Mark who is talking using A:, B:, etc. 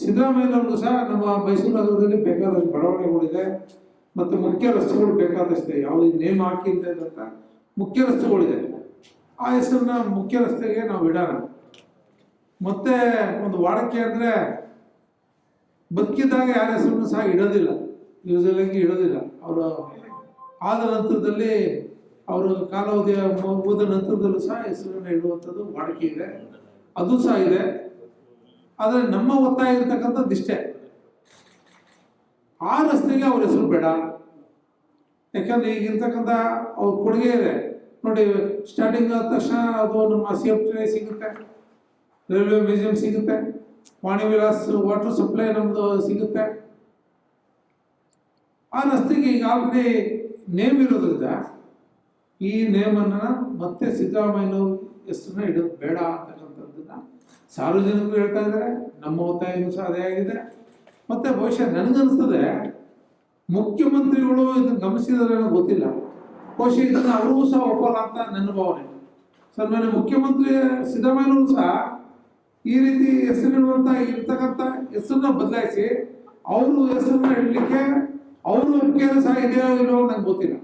A: ಸಿದ್ದರಾಮಯ್ಯನವ್ರಿಗೂ ಸಹ ನಮ್ಮ ಮೈಸೂರು ನಗರದಲ್ಲಿ ಬೇಕಾದಷ್ಟು ಬಡಾವಣೆಗಳಿದೆ ಮತ್ತು ಮುಖ್ಯ ರಸ್ತೆಗಳು ಬೇಕಾದಷ್ಟಿದೆ. ಯಾವುದೇ ನೇಮ್ ಹಾಕಿಲ್ಲ ಅಂತ ಮುಖ್ಯ ರಸ್ತೆಗಳಿದೆ. ಆ ಹೆಸರನ್ನ ಮುಖ್ಯ ರಸ್ತೆಗೆ ನಾವು ಇಡೋಣ. ಮತ್ತೆ ಒಂದು ವಾಡಿಕೆ ಅಂದರೆ ಬದುಕಿದ್ದಾಗ ಯಾರ ಹೆಸರನ್ನು ಸಹ ಇಡೋದಿಲ್ಲ. ಯೂಸಲಾಗಿ ಇಡೋದಿಲ್ಲ. ಅವರು ಆದ ನಂತರದಲ್ಲಿ ಅವರು ಕಾಲಾವಧಿಯ ಹೋದ ನಂತರದಲ್ಲೂ ಸಹ ಹೆಸರನ್ನು ಇಡುವಂಥದ್ದು ವಾಡಿಕೆ ಇದೆ. ಅದು ಸಹ ಇದೆ. ಆದರೆ ನಮ್ಮ ಒತ್ತಾಯ ಇರತಕ್ಕಂಥದ್ದು ಇಷ್ಟೇ ಆ ರಸ್ತೆಗೆ ಅವ್ರ ಹೆಸರು ಬೇಡ. ಯಾಕಂದ್ರೆ ಈಗಿರ್ತಕ್ಕಂಥ ಅವ್ರ ಕೊಡುಗೆ ಇದೆ. ನೋಡಿ ಸ್ಟಾರ್ಟಿಂಗ್ ಆದ ತಕ್ಷಣ ಅದು ನಮ್ಮ ಸಿ ಎಫ್ ಸಿಗುತ್ತೆ. ರೈಲ್ವೆ ಮ್ಯೂಸಿಯಂ ಸಿಗುತ್ತೆ. ವಾಣಿ ವಿಲಾಸ್ ವಾಟರ್ ಸಪ್ಲೈ ನಮ್ಮದು ಸಿಗುತ್ತೆ. ಆ ರಸ್ತೆಗೆ ಈಗ ಆಲ್ರೆಡಿ ನೇಮ್ ಇರೋದ್ರಿಂದ ಈ ನೇಮನ್ನು ಮತ್ತೆ ಸಿದ್ದರಾಮಯ್ಯನವ್ರ ಹೆಸರನ್ನ ಇಡೋದು ಬೇಡ ಅಂತಕ್ಕಂಥದ್ದನ್ನ ಸಾರ್ವಜನಿಕರು ಹೇಳ್ತಾ ಇದ್ದಾರೆ, ನಮ್ಮ ಒತ್ತಾಯನೂ ಸಹ ಅದೇ ಆಗಿದೆ. ಮತ್ತೆ ಬಹುಶಃ ನನಗನ್ಸ್ತದೆ, ಮುಖ್ಯಮಂತ್ರಿಗಳು ಇದನ್ನು ಗಮನಿಸಿದ್ರೆ ಗೊತ್ತಿಲ್ಲ. ಬಹುಶಃ ಇದನ್ನು ಅವ್ರಿಗೂ ಸಹ ಒಪ್ಪಲ್ಲ ಅಂತ ನನ್ನ ಭಾವನೆ. ಸನ್ಮಾನ್ಯ ಮುಖ್ಯಮಂತ್ರಿ ಸಿದ್ದರಾಮಯ್ಯನವರು ಸಹ ಈ ರೀತಿ ಹೆಸರಿಡುವಂತ ಇರ್ತಕ್ಕಂಥ ಹೆಸರನ್ನ ಬದಲಾಯಿಸಿ ಅವರು ಹೆಸರನ್ನ ಇಡಲಿಕ್ಕೆ ಅವರು ಒಪ್ಪಿಗೆ ಸಹ ಇದೆಯೋ ಇಲ್ಲವೋ ನಂಗೆ ಗೊತ್ತಿಲ್ಲ.